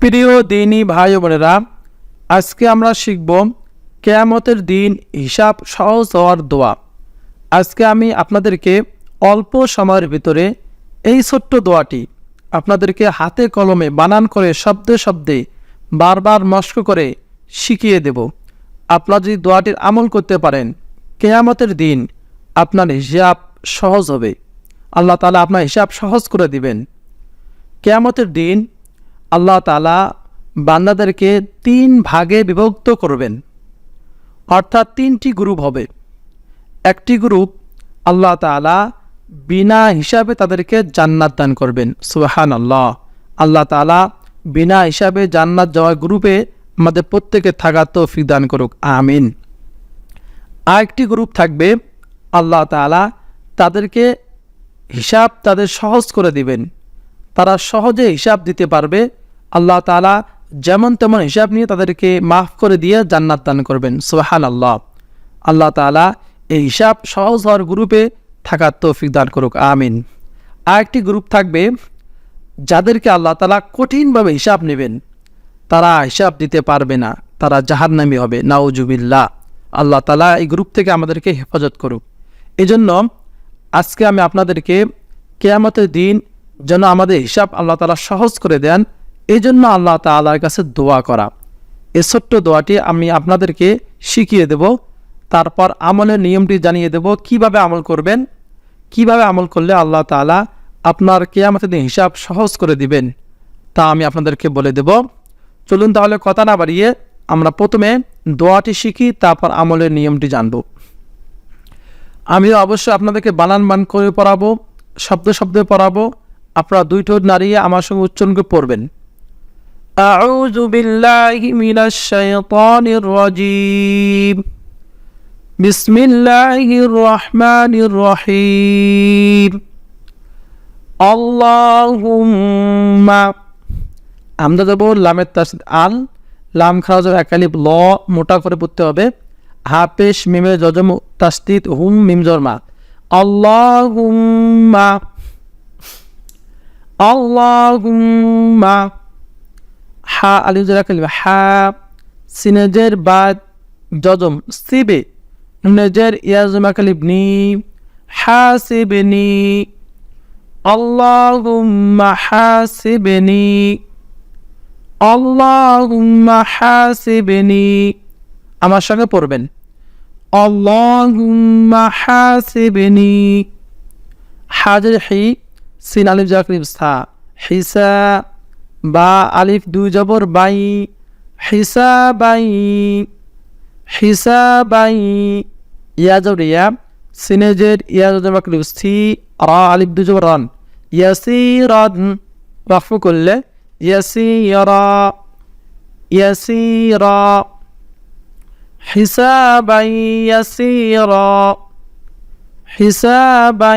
প্রিয় দিনী ভাই বোনেরা, আজকে আমরা শিখব কেয়ামতের দিন হিসাব সহজ হওয়ার দোয়া। আজকে আমি আপনাদেরকে অল্প সময়ের ভিতরে এই ছোট্ট দোয়াটি আপনাদেরকে হাতে কলমে বানান করে শব্দে শব্দে বারবার মস্ক করে শিখিয়ে দেব। আপনারা যদি দোয়াটির আমল করতে পারেন, কেয়ামতের দিন আপনার হিসাব সহজ হবে। আল্লাহ তালা আপনার হিসাব সহজ করে দিবেন। কেয়ামতের দিন আল্লাহ তালা বান্দাদেরকে তিন ভাগে বিভক্ত করবেন। অর্থাৎ তিনটি গ্রুপ হবে। একটি গ্রুপ আল্লাহ তালা বিনা হিসাবে তাদেরকে জান্নাত দান করবেন। সুহান আল্লাহ আল্লাহ তালা বিনা হিসাবে জান্নাত যাওয়ার গ্রুপে আমাদের প্রত্যেকে থাকার তৌফিক দান করুক। আমিন। আরেকটি গ্রুপ থাকবে আল্লাহ তালা তাদেরকে হিসাব তাদের সহজ করে দিবেন। তারা সহজে হিসাব দিতে পারবে আল্লাহ তালা যেমন তেমন হিসাব নিয়ে তাদেরকে মাফ করে দিয়ে জান্নাত দান করবেন। সোহান আল্লাহ আল্লাহ তালা এই হিসাব সহজ হওয়ার গ্রুপে থাকার তৌফিক দান করুক। আমিন। আরেকটি গ্রুপ থাকবে যাদেরকে আল্লাহ তালা কঠিনভাবে হিসাব নেবেন। তারা হিসাব দিতে পারবে না। তারা জাহান্নামি হবে। নাউজুবিল্লাহ। আল্লাহ তালা এই গ্রুপ থেকে আমাদেরকে হেফাজত করুক। এজন্য আজকে আমি আপনাদেরকে কেয়ামতের দিন যেন আমাদের হিসাব আল্লাহ তালা সহজ করে দেন। এই জন্য আল্লাহ তালার কাছে দোয়া করা। এ ছোট্ট দোয়াটি আমি আপনাদেরকে শিখিয়ে দেব, তারপর আমলের নিয়মটি জানিয়ে দেব, কীভাবে আমল করবেন, কীভাবে আমল করলে আল্লাহ তালা আপনার কেয়ামতের দিন হিসাব সহজ করে দিবেন, তা আমি আপনাদেরকে বলে দেব। চলুন তাহলে কথা না বাড়িয়ে আমরা প্রথমে দোয়াটি শিখি, তারপর আমলের নিয়মটি জানব। আমিও অবশ্যই আপনাদেরকে বানান বান করে পড়াবো, শব্দ শব্দে পড়াবো, আপনারা দুই ঠোঁট নাড়িয়ে আমার সঙ্গে উচ্চারণ করে পড়বেন। أعوذ بالله من الشيطان الرجيم بسم الله الرحمن الرحيم اللهم আমরা দেবো লামের তাসিদ আল লাম খাওয়া যাবে একালিপ ল মোটা করে পড়তে হবে হাফেশ মিমে জজম তাস্তিদ হুম মিম জরমা আল্লাহুম্মা আল্লাহুম্মা হা আলিফ জরা কালিমা, হা, সিনেজের বাদ, জজম, সিবে, নেজের ইয়াজমা কালিব নি হাসিবনি আল্লাহুম্মা হাসিবনি আল্লাহুম্মা হাসিবনি আমার সঙ্গে পড়বেন। আল্লাহুম্মা হাসিবনি হাজর হি, সিন আলিফ জাকরিব সা হিসা বা আলিফ দুই জবর বাই হিসা বাই হিসা বাই ইয়া জবর ইয়া সিনেজের ইয়া জবর ক্লিপ সি রা আলিফ দুই জবর রন ইয়াসি রন ওয়াকফ করলে ইয়াসি রা ইয়াসি রা حسابا يسيرا حسابا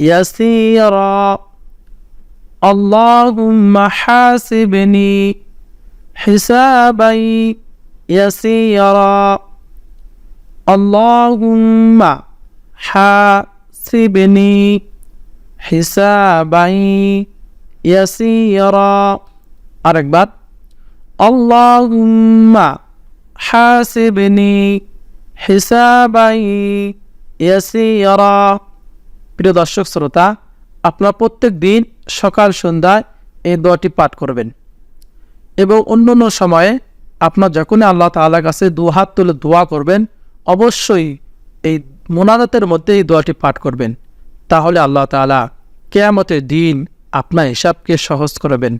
يسيرا اللهم حاسبني حسابا يسيرا اللهم حاسبني حسابا يسيرا আরেকবার اللهم حاسبني حسابا يسيرا প্রিয় দর্শক শ্রোতা আপনার প্রত্যেক দিন সকাল, সন্ধ্যায় এই দোয়াটি পাঠ করবেন। এবং অন্য অন্য সময়ে আপনার যখনই আল্লাহ তাআলার কাছে দু হাত তুলে দোয়া করবেন, অবশ্যই এই মোনাজাতের মধ্যে এই দোয়াটি পাঠ করবেন। তাহলে আল্লাহ তাআলা কেয়ামতের দিন আপনার হিসাবকে সহজ করবেন।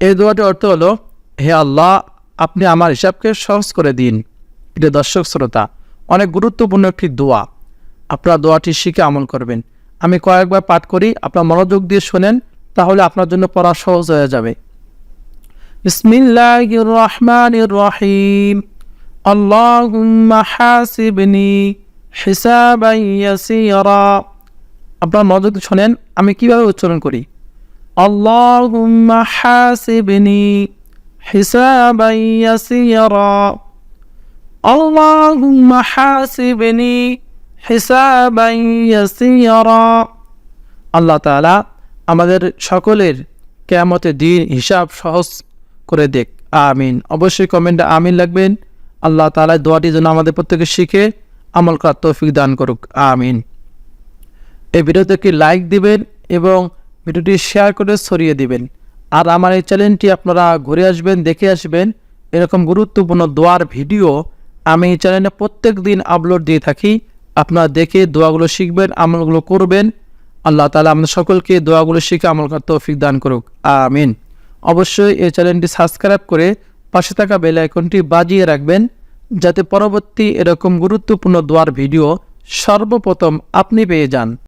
এই দোয়াটির অর্থ হলো, হে আল্লাহ, আপনি আমার হিসাবকে সহজ করে দিন। প্রিয় দর্শক, শ্রোতা, অনেক গুরুত্বপূর্ণ একটি দোয়া। আপনারা দোয়াটি শিখে আমল করবেন। আমি কয়েকবার পাঠ করি, আপনার মনোযোগ দিয়ে শোনেন, তাহলে আপনার জন্য পড়া সহজ হয়ে যাবে। রহমানির রহিম আপনার মনোযোগ শোনেন, আমি কীভাবে উচ্চারণ করি? আল্লাহুম্মা হাসিবনি আল্লাহ তাআলা আমাদের সকলের কেয়ামতের দিন হিসাব সহজ করে দেখ। আমিন। অবশ্যই কমেন্টে আমিন লাগবেন। আল্লাহ তালা দোয়াটি যেন আমাদের প্রত্যেকে শিখে আমল করার তৌফিক দান করুক। আমিন। এই ভিডিওতে একটি লাইক দিবেন এবং ভিডিওটি শেয়ার করে ছড়িয়ে দিবেন। আর আমার এই চ্যানেলটি আপনারা ঘুরে আসবেন, দেখে আসবেন। এরকম গুরুত্বপূর্ণ দোয়ার ভিডিও আমি এই চ্যানেলে প্রত্যেক দিন আপলোড দিয়ে থাকি। আপনারা দেখে দোয়াগুলো শিখবেন, আমলগুলো করবেন। আল্লাহ তালা আমাদের সকলকে দোয়াগুলো শিখে আমল করার তৌফিক দান করুক। আমিন। অবশ্যই এই চ্যানেলটি সাবস্ক্রাইব করে পাশে থাকা বেল আইকনটি বাজিয়ে রাখবেন, যাতে পরবর্তী এরকম গুরুত্বপূর্ণ দোয়ার ভিডিও সর্বপ্রথম আপনি পেয়ে যান।